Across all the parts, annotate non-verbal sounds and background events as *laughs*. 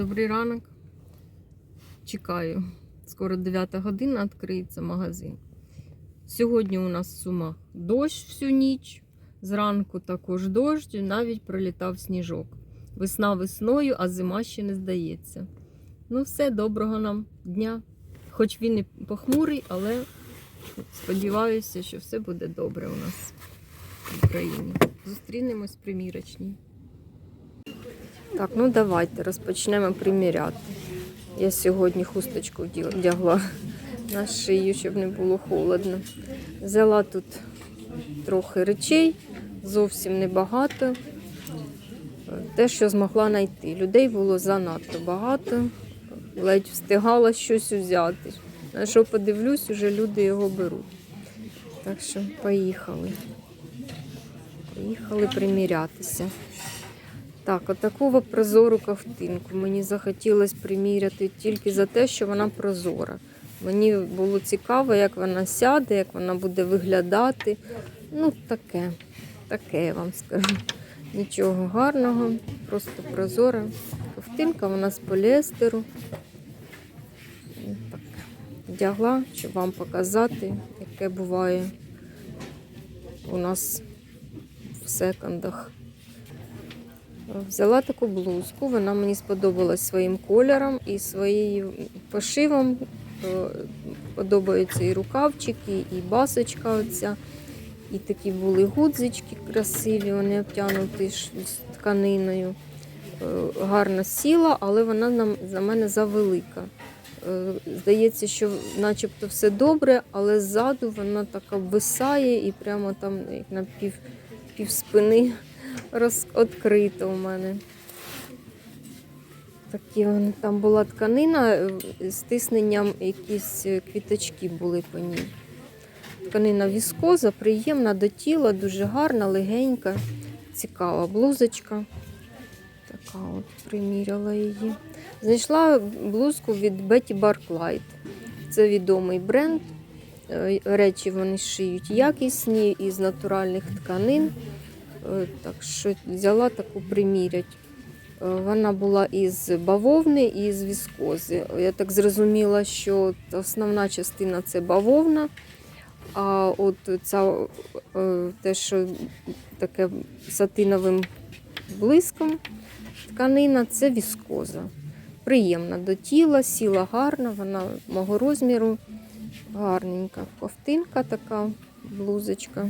Добрий ранок. Чекаю. Скоро 9 година відкриється магазин. Сьогодні у нас в Сумах дощ всю ніч. Зранку також дощ, навіть пролітав сніжок. Весна весною, а зима ще не здається. Ну, все, доброго нам дня. Хоч він і похмурий, але сподіваюся, що все буде добре у нас в Україні. Зустрінемось в примірочній. Так, ну давайте розпочнемо приміряти. Я сьогодні хусточку вдягла на шию, щоб не було холодно. Взяла тут трохи речей, зовсім небагато. Те, що змогла знайти. Людей було занадто багато, ледь встигала щось взяти. На що подивлюсь, уже люди його беруть. Так що поїхали. Поїхали примірятися. Так, отаку прозору ковтинку. Мені захотілося приміряти тільки за те, що вона прозора. Мені було цікаво, як вона сяде, як вона буде виглядати. Ну, таке, таке я вам скажу. Нічого гарного, просто прозора. Ковтинка, вона з поліестеру. Так, вдягла, щоб вам показати, яке буває у нас в секондах. Взяла таку блузку, вона мені сподобалась своїм кольором і своїм пошивом. Е, Подобаються і рукавчики, і басочка оця. І такі були гудзички красиві, вони обтягнуті тканиною. Е, Гарно сіла, але вона нам, за мене завелика. Е, Здається, що начебто все добре, але ззаду вона так обвисає і прямо там як на пів, пів спини роз... відкрито у мене. Такі вони, там була тканина е, з тисненням якісь е, квіточки були по ній. Тканина віскоза, приємна до тіла, дуже гарна, легенька, цікава блузочка. Така от приміряла її. Знайшла блузку від Betty Barclay. Це відомий бренд. Е, Речі вони шиють якісні із натуральних тканин. Е, Так що взяла таку примірять. Е, Вона була із бавовни і з віскози. Я так зрозуміла, що основна частина це бавовна, а от ця е, те, що таке сатиновим блиском тканина, це віскоза. Приємна до тіла, сіла гарна, вона мого розміру, гарненька. Ковтинка така, блузочка.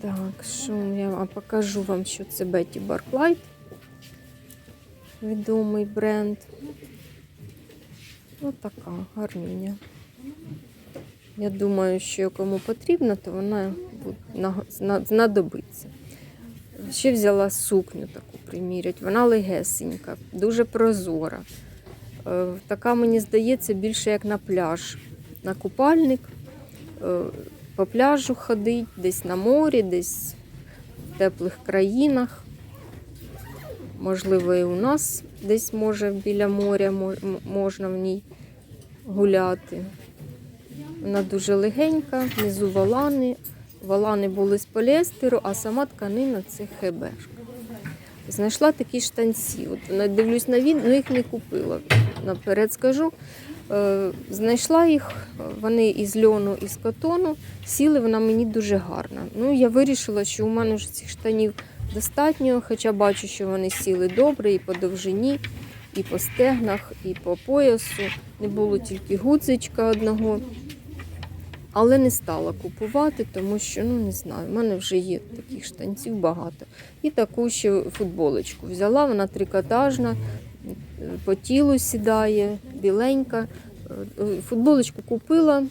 Так, що я покажу вам, що це Betty Barclay. Відомий бренд. Ось така гарніня. Я думаю, що кому потрібно, то вона знадобиться. Ще взяла сукню таку примірять. Вона легесенька, дуже прозора. Е, Така, мені здається, більше як на пляж. На купальник. По пляжу ходить, десь на морі, десь в теплих країнах. Можливо, і у нас десь може біля моря можна в ній гуляти. Вона дуже легенька, внизу валани. Валани були з поліестеру, а сама тканина це хебешка. Знайшла такі штанці. От дивлюсь на він, ну їх не купила. Наперед скажу. Е, Знайшла їх, вони із льону, із котону. Сіли вона мені дуже гарно. Ну, я вирішила, що у мене вже цих штанів достатньо, хоча бачу, що вони сіли добре і по довжині, і по стегнах, і по поясу. Не було тільки гудзичка одного. Але не стала купувати, тому що, ну не знаю, в мене вже є таких штанців багато. І таку ще футболочку взяла, вона трикотажна, по тілу сідає, біленька. Е, Футболочку купила,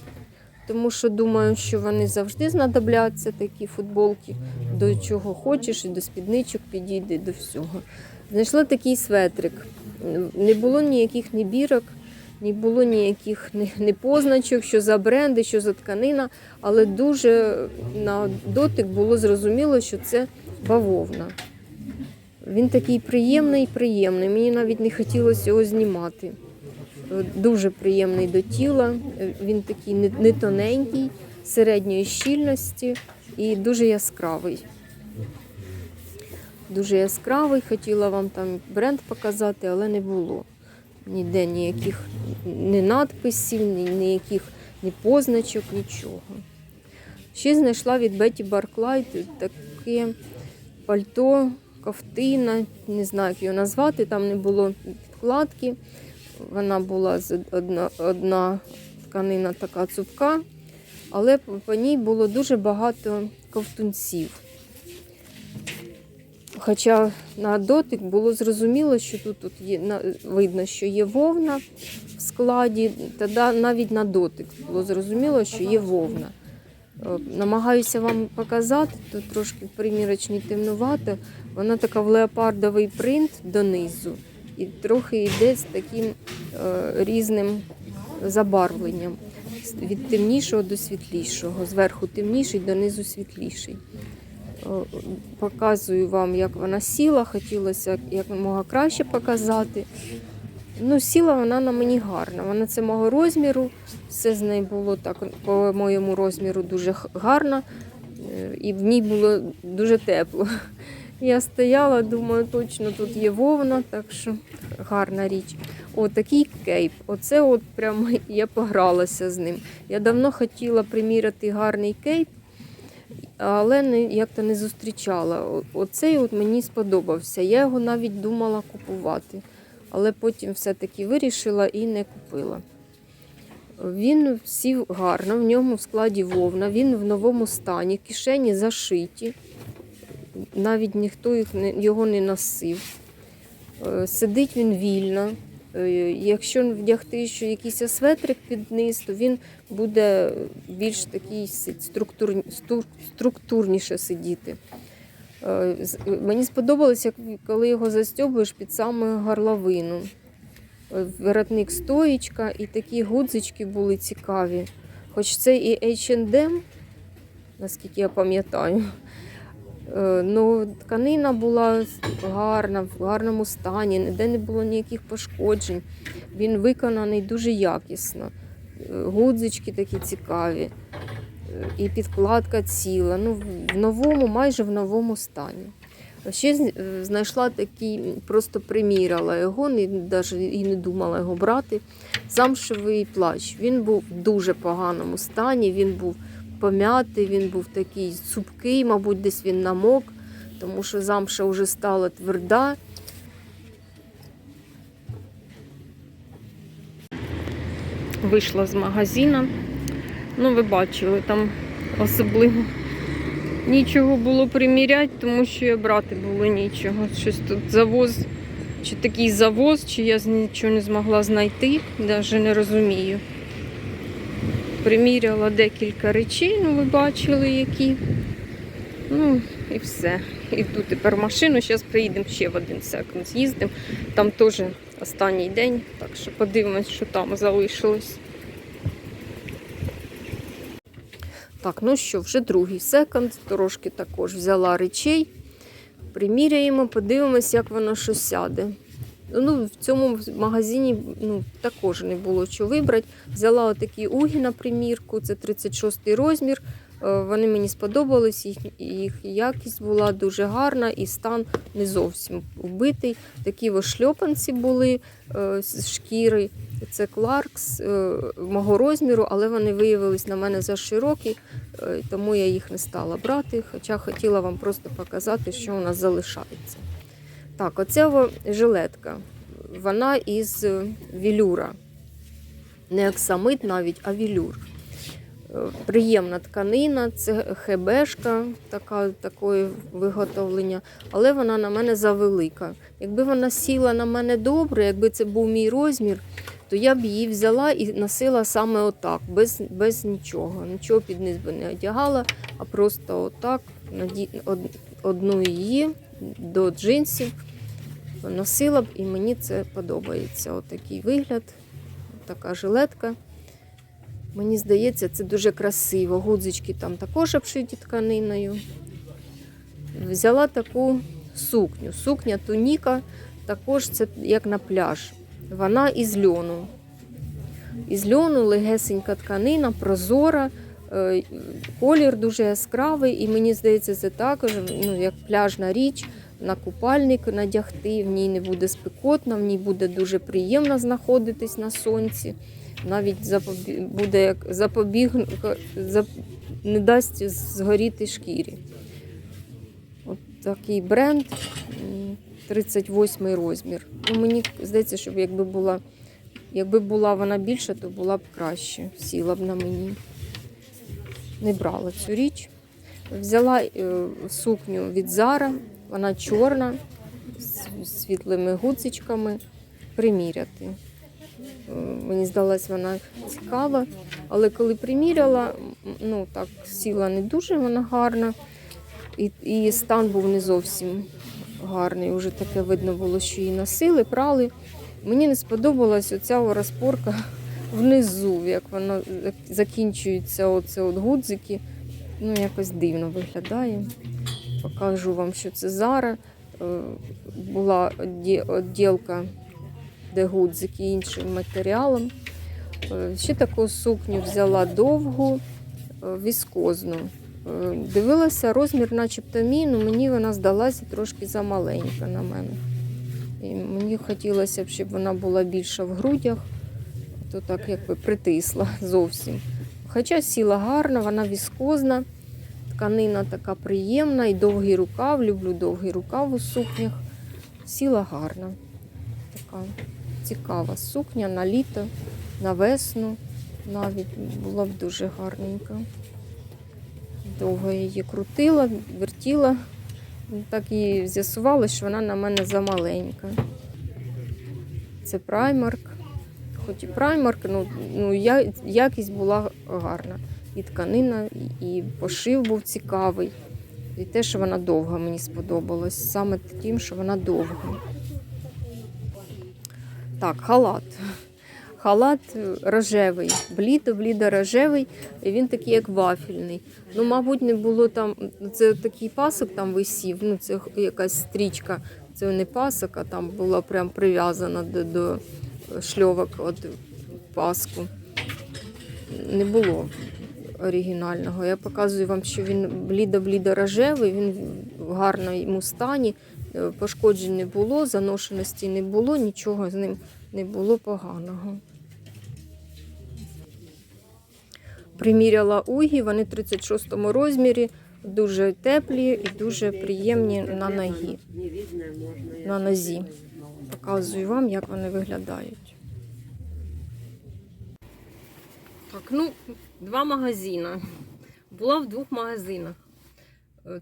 тому що думаю, що вони завжди знадобляться, такі футболки, до чого хочеш, і до спідничок підійде, до всього. Знайшла такий светрик. Не було ніяких ні бірок, не було ніяких ні, ні позначок, що за бренди, що за тканина, але дуже на дотик було зрозуміло, що це бавовна. Він такий приємний, приємний. Мені навіть не хотілося його знімати. Дуже приємний до тіла. Він такий не, не тоненький, середньої щільності і дуже яскравий. дуже яскравий. Хотіла вам там бренд показати, але не було. Ніде ніяких ні надписів, ні, ніяких ні позначок, нічого. Ще знайшла від Беті Барклайт таке пальто, ковтина, не знаю, як його назвати, там не було підкладки. Вона була з- одна, одна тканина така цупка, але по ній було дуже багато ковтунців. Хоча на дотик було зрозуміло, що тут, тут є, видно, що є вовна в складі, тоді навіть на дотик було зрозуміло, що є вовна. Е, Намагаюся вам показати, тут трошки примірочні темнувато. Вона така в леопардовий принт донизу і трохи йде з таким е, різним забарвленням. Від темнішого до світлішого. Зверху темніший, донизу світліший. Е, Показую вам, як вона сіла. Хотілося якомога краще показати. Ну, сіла вона на мені гарна. Вона це мого розміру. Все з нею було так по моєму розміру дуже гарно. Е, І в ній було дуже тепло. *laughs* Я стояла, думаю, точно тут є вовна, так що гарна річ. О, такий кейп. Оце от прямо *laughs* я погралася з ним. Я давно хотіла приміряти гарний кейп, але як-то не зустрічала. Оцей от мені сподобався. Я його навіть думала купувати, але потім все-таки вирішила і не купила. Він сів гарно, в ньому в складі вовна, він в новому стані, кишені зашиті. Навіть ніхто його не носив. Е, Сидить він вільно. Е, Якщо вдягти ще якийсь осветрик під низ, то він буде більш такий структурніше сидіти. Е, з- Мені сподобалося, коли його застьобуєш під саму горловину. Е, Воротник стоїчка і такі гудзички були цікаві. Хоч це і H&M, наскільки я пам'ятаю. Е, Ну, тканина була гарна, в гарному стані, ніде не було ніяких пошкоджень. Він виконаний дуже якісно. Е, Гудзички такі цікаві, Е, і підкладка ціла. Ну, в- новому, майже в новому стані. Ще е, знайшла такий, просто приміряла його, навіть і не думала його брати. Замшевий плащ. Він був в дуже поганому стані, він був пом'ятий, він був такий цупкий, мабуть, десь він намок, тому що замша вже стала тверда. Вийшла з магазина. Ну, ви бачили, там особливо нічого було приміряти, тому що і брати було нічого. Щось тут завоз, чи такий завоз, чи я нічого не змогла знайти, навіть не розумію. Приміряла декілька речей, ну ви бачили які. Ну і все. Іду тепер в машину, зараз приїдемо ще в один секунд. З'їздимо. Там теж останній день, так що подивимось, що там залишилось. Так, ну що, вже другий секонд, трошки також взяла речей. Приміряємо, подивимось, як воно що сяде. Ну, в цьому магазині ну, також не було що вибрати. Взяла отакі угі на примірку, це 36 розмір. Е, Вони мені сподобались, їх, їх якість була дуже гарна і стан не зовсім убитий. Такі ось шльопанці були е, з шкіри. Це Кларкс е, мого розміру, але вони виявились на мене за широкі, тому я їх не стала брати. Хоча хотіла вам просто показати, що у нас залишається. Так, оця жилетка. Вона із вілюра. Не оксамит навіть, а вілюр. Приємна тканина, це хебешка така, такої виготовлення, але вона на мене завелика. Якби вона сіла на мене добре, якби це був мій розмір, то я б її взяла і носила саме отак, без, без нічого. Нічого під низ би не одягала, а просто отак одну її до джинсів носила б, і мені це подобається. Отакий вигляд, така жилетка. Мені здається, це дуже красиво. Гудзички там також обшиті тканиною. Взяла таку сукню. Сукня туніка, також це як на пляж. Вона із льону. Із льону легесенька тканина, прозора, е, колір дуже яскравий, і мені здається, це також ну, як пляжна річ. на купальник надягти, в ній не буде спекотно, в ній буде дуже приємно знаходитись на сонці. Навіть запобі... буде як запобіг... зап... не дасть згоріти шкірі. От такий бренд, м, 38 розмір. Ну, мені здається, що якби була, якби була вона більша, то була б краще. Сіла б на мені. Не брала цю річ. Взяла е, сукню від Зара, вона чорна, з світлими гудзичками, приміряти. Е, Мені здалась вона цікава, але коли приміряла, ну так сіла не дуже вона гарна, і, і стан був не зовсім гарний. Уже таке видно було, що її носили, прали. Мені не сподобалась оця розпорка *laughs* внизу, як воно закінчується, оце от гудзики. Ну, якось дивно виглядає. Покажу вам, що це Зара. Е, Була відділка, де гудзики іншим матеріалом. Е, Ще таку сукню взяла довгу, е, віскозну. Е, Дивилася розмір, начебто мій, але мені вона здалася трошки замаленька на мене. І мені хотілося б, щоб вона була більша в грудях, то так якби притисла зовсім. Хоча сіла гарна, вона віскозна, тканина така приємна і довгий рукав. Люблю довгий рукав у сукнях. Сіла гарна. Така цікава сукня на літо, на весну навіть була б дуже гарненька. Довго її крутила, вертіла. Так і з'ясувалося, що вона на мене замаленька. Це праймарк. Хоч і праймарк, ну, ну я, якість була гарна. І тканина, і, пошив був цікавий. І те, що вона довга, мені сподобалось. Саме тим, що вона довга. Так, халат. Халат рожевий, блідо-блідо рожевий, і він такий, як вафельний. Ну, мабуть, не було там. Це такий пасок там висів, ну це якась стрічка. Це не пасок, а там була прям прив'язана до, до шльовок от паску. Не було оригінального. Я показую вам, що він блідо-блідо рожевий, він в гарному стані. Е, Пошкоджень не було, заношеності не було, нічого з ним не було поганого. Приміряла угі, вони в 36 розмірі, дуже теплі і дуже приємні на ногі. На нозі. Показую вам, як вони виглядають. Так, ну, два магазини. Була в двох магазинах.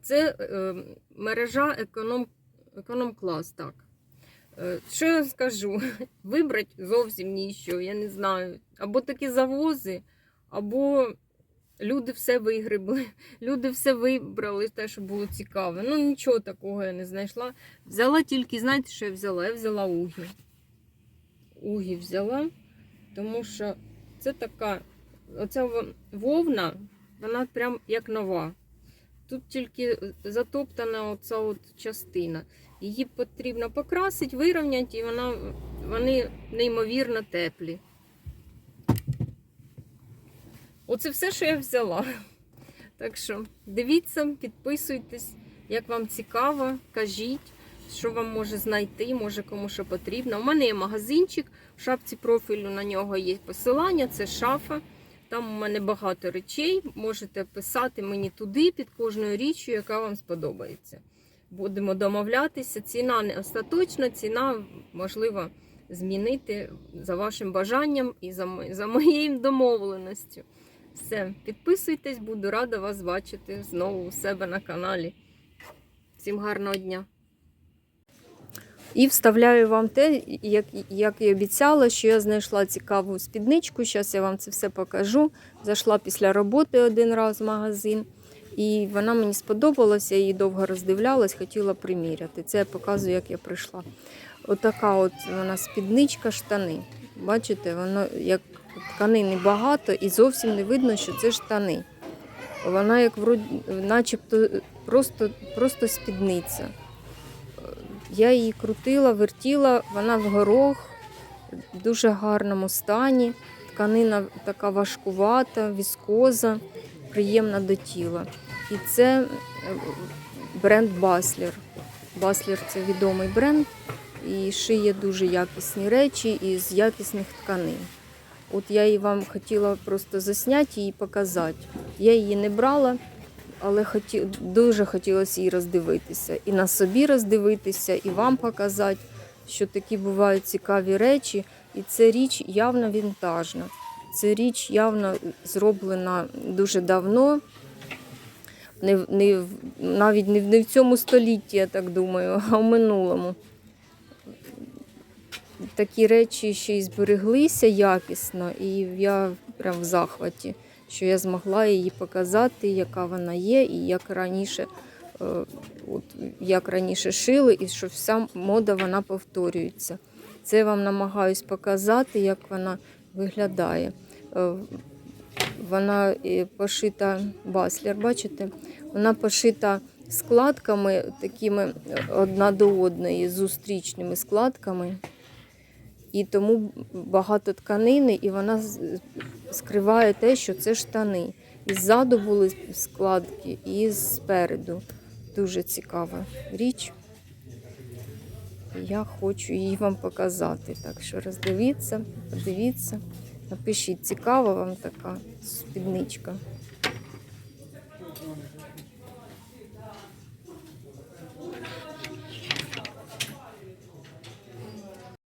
Це е, мережа економ, економ клас, так. Е, Що я скажу? *laughs* Вибрати зовсім нічого, я не знаю. Або такі завози, або люди все вигребли. *laughs* Люди все вибрали, те, що було цікаве. Ну, нічого такого я не знайшла. Взяла тільки, знаєте, що я взяла? Я взяла угі. Угі взяла, тому що це така, оця вовна, вона прям як нова. Тут тільки затоптана оця от частина. Її потрібно покрасити, вирівняти, і вона, вони неймовірно теплі. Оце все, що я взяла. Так що дивіться, підписуйтесь, як вам цікаво, кажіть, що вам може знайти, може кому що потрібно. У мене є магазинчик, в шапці профілю на нього є посилання, це шафа. Там у мене багато речей. Можете писати мені туди під кожною річчю, яка вам сподобається. Будемо домовлятися. Ціна не остаточна, ціна можливо змінити за вашим бажанням і за, моєю домовленістю. Все, підписуйтесь, буду рада вас бачити знову у себе на каналі. Всім гарного дня! І вставляю вам те, як, як і обіцяла, що я знайшла цікаву спідничку. Зараз я вам це все покажу. Зайшла після роботи один раз в магазин. І вона мені сподобалася, я її довго роздивлялась, хотіла приміряти. Це я показую, як я прийшла. Отака от вона спідничка, штани. Бачите, воно як тканини багато і зовсім не видно, що це штани. Вона як начебто просто, просто спідниця. Я її крутила, вертіла, вона в горох, в дуже гарному стані. Тканина така важкувата, віскоза, приємна до тіла. І це е, бренд Баслер. Баслер це відомий бренд і шиє дуже якісні речі із якісних тканин. От я її вам хотіла просто засняти і показати. Я її не брала, але хоті... дуже хотілося її роздивитися. І на собі роздивитися, і вам показати, що такі бувають цікаві речі. І це річ явно вінтажна. Це річ явно зроблена дуже давно. Не, не, навіть не, не в цьому столітті, я так думаю, а в минулому. Такі речі ще й збереглися якісно, і я прям в захваті, що я змогла її показати, яка вона є, і як раніше, е, от, як раніше шили, і що вся мода вона повторюється. Це вам намагаюсь показати, як вона виглядає. Е, Вона е, пошита баслер, бачите? Вона пошита складками, такими одна до одної, зустрічними складками. І тому багато тканини, і вона скриває те, що це штани. І ззаду були складки, і спереду. Дуже цікава річ. Я хочу її вам показати. Так що роздивіться, подивіться. Напишіть, цікава вам така спідничка.